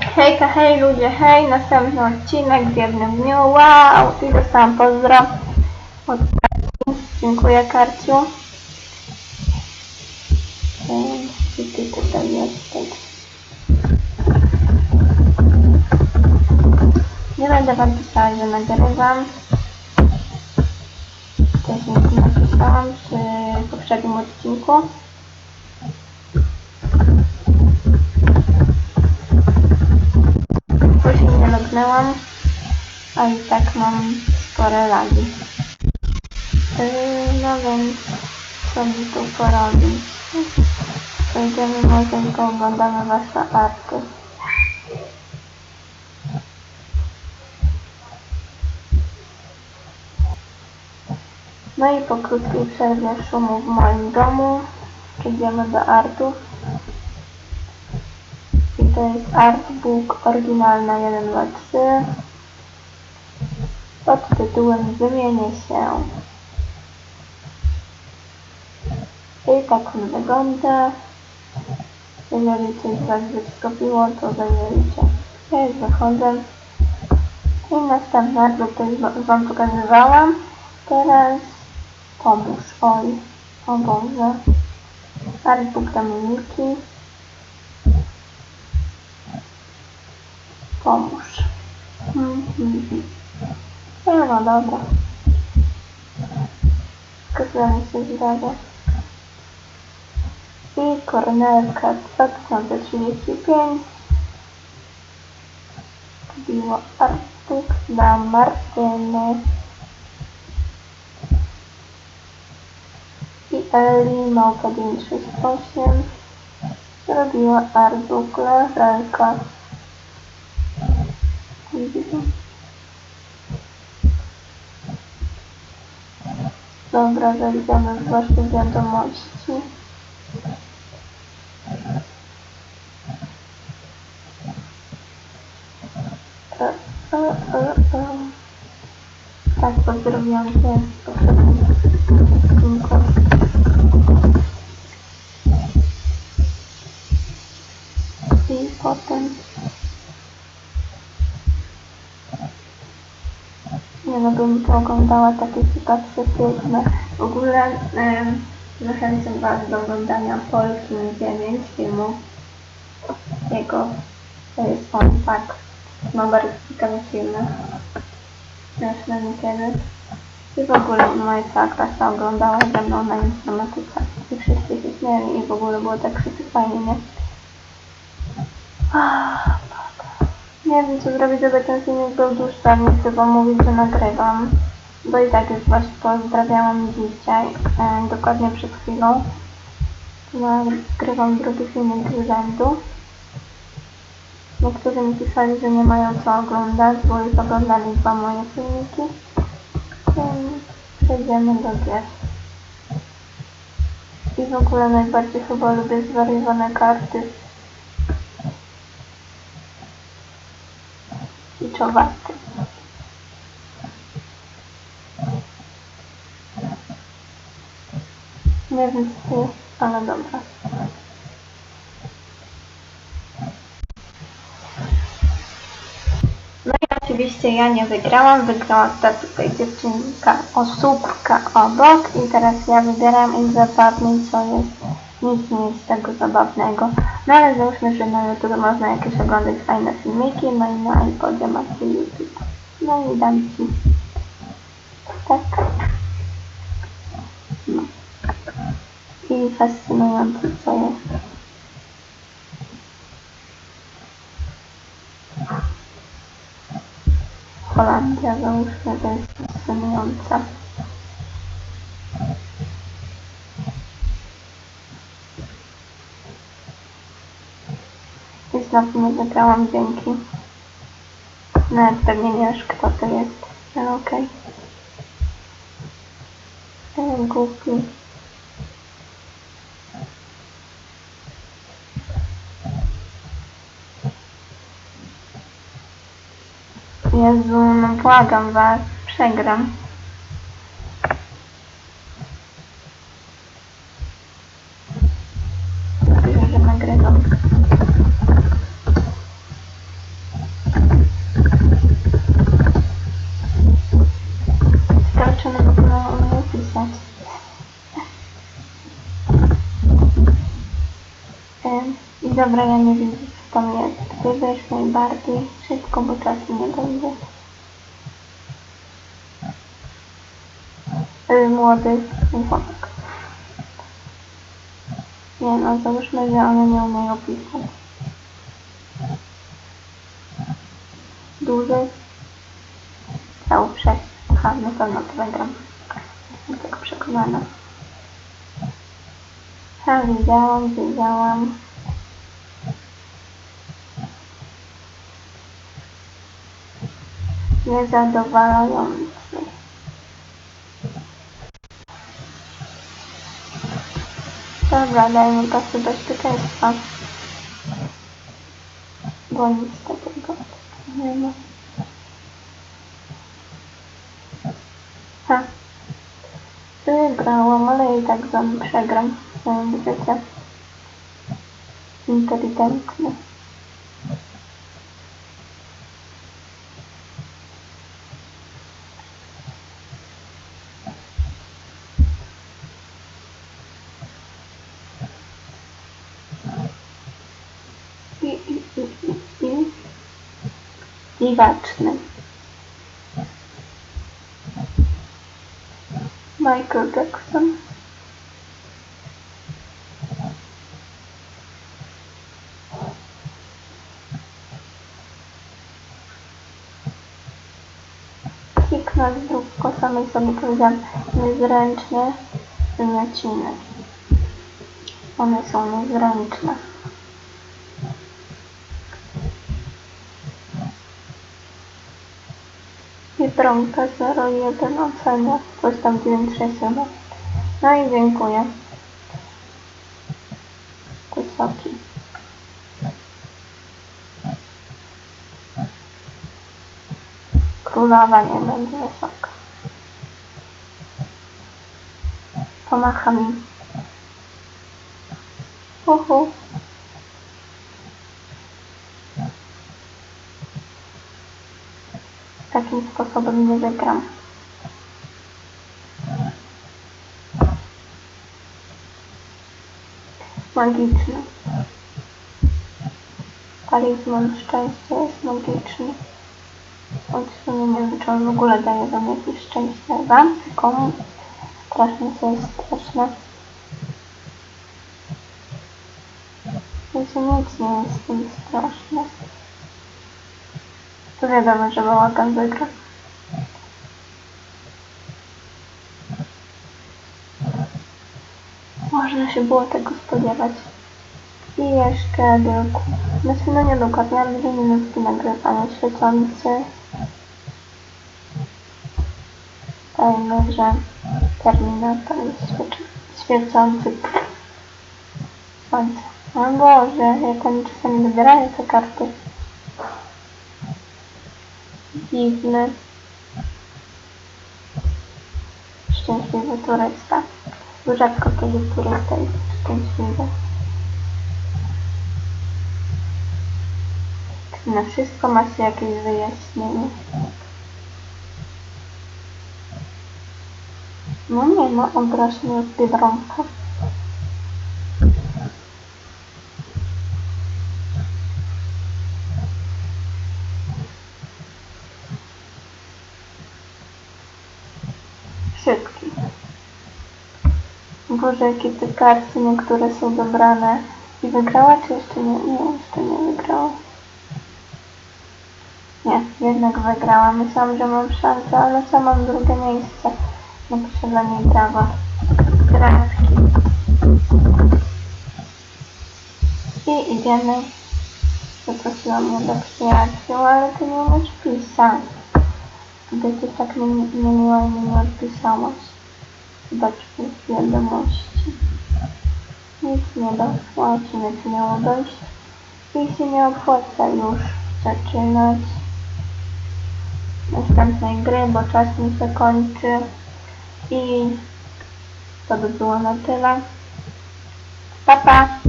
Hejka, hej ludzie, hej, następny odcinek w jednym dniu, wow, i dostałam pozdro od Karci, dziękuję Karciu. Nie będę wam pisała, że nagrywam. Wcześniej to napisałam przy poprzednim odcinku. Lognęłam, a i tak mam spore lagi. Yy, no więc co mi tu porobić? Przejdziemy może i pooglądamy wasze arty. No i po krótkiej przerwie szumu w moim domu przejdziemy do artów. To jest artbook oryginalna 1, 2, 3 pod tytułem Wymienię się. I tak on wygląda. Jeżeli coś Was wyskopiło, to zajęliście. Ja już wychodzę. I następny artbook to już wa- Wam pokazywałam. Teraz pomóż. Oj, o Boże. Artbook Dominiki. Pomóż. Mhm. Nie no dobra. Skazujemy się zdrowie. I Kornelka 2035. Biło Artyk dla Martyny. I Eli Małpa 968. Zrobiła Artbook dla Helka. Dobra, zajdziemy w wasze wiadomości. E, e, e, e. Tak, pozdrowiłam się z poprzednim. I potem Nie no, bym pooglądała takie sytuacje piękne. W ogóle em, zachęcam Was do oglądania Polki 9 filmu. Jego on, tak. Ma bardzo ciekawe filmy. Zresztą niekiedy. I w ogóle moja cała klasa oglądała ze mną na informatyce. I wszyscy się śmieli i w ogóle było tak wszyscy fajnie, nie? Nie wiem co zrobić, żeby ten filmik był dłuższy, ale nie chcę wam mówić, że nagrywam. Bo i tak już was pozdrawiałam dzisiaj, e, dokładnie przed chwilą. Nagrywam drugi filmik z rzędu. Niektórzy mi pisali, że nie mają co oglądać, bo już oglądali dwa moje filmiki. Więc przejdziemy do gier. I w ogóle najbardziej chyba lubię zwariowane karty i czowaty. Nie wiem co, ale dobra. No i oczywiście ja nie wygrałam, wygrała ta tutaj dziewczynka, osóbka obok i teraz ja wybieram i zabawniej co jest. Nic nie jest tego zabawnego. No ale załóżmy, że na YouTube można jakieś oglądać fajne filmiki, no i na iPodzie macie YouTube. No i dam ci. Tak. No. I fascynujące co jest. Holandia załóżmy, to jest fascynująca. Znowu nie wygrałam dzięki. Nawet pewnie nie wiesz kto to jest, ale okej. Okay. Głupi. Jezu, no błagam was, przegram. Dobra, ja nie widzę co tam jest. Wybierz najbardziej szybko, bo czasu nie będzie. Y, młody chłopak. Nie no, załóżmy, że one nie umieją pisać. Duży. Cały przez. Aha, na pewno to wygram. Jestem tego przekonana. Ha, widziałam, widziałam. Niezadowalający. Dobra, dajmy pasy bezpieczeństwa. Bo nic takiego nie ma. Ha. Wygrałam, ale i tak z przegram. Jak wiecie. Inteligentny. I, i, i, i, i. Dziwaczny. Michael Jackson. Kliknąć drugą samej sobie powiedziałam niezręczne wymiaciny. One są niezręczne. Biedronka 01 ocenia. Coś tam 967. No i dziękuję. Wysoki. Królowa nie będzie wysoka. Pomacha mi. Uhu. Takim sposobem nie wygram. Magiczny. Talizman szczęścia jest magiczny. Choć w sumie nie wiem, czy on w ogóle daje wam jakieś szczęście. Wam? Komu? Strasznie to jest straszne. Jezu, nic nie jest z tym straszne. To wiadomo, że bałagan wygra. Można się było tego spodziewać. I jeszcze druk. Znaczy, no nie dokładnie, ale dwie minutki nagrywania świecący. Dajmy, że Terminator jest świecący słońce. O Boże, jak oni czasami wybierają te karty. Dziwny. Szczęśliwy turysta. Rzadko kiedy turysta jest szczęśliwy. Na wszystko ma się jakieś wyjaśnienie. No nie no, obraź mnie od Biedronka. Szybki. Boże, jakie te karty niektóre są dobrane. I wygrała czy jeszcze nie? Nie, jeszcze nie wygrała. Nie, jednak wygrała. Myślałam, że mam szansę, ale co mam drugie miejsce. Napiszę dla niej brawo. Gratki. I idziemy. Zaprosiła mnie do przyjaciół, ale ty nie umiesz pisać. Gdy ty tak nie, niemiło i mi nie odpisałaś. W wiadomości. Nic nie doszło, odcinek miało dojść. I się nie opłaca już zaczynać następnej gry, bo czas mi się kończy. I to by było na tyle. Pa, pa!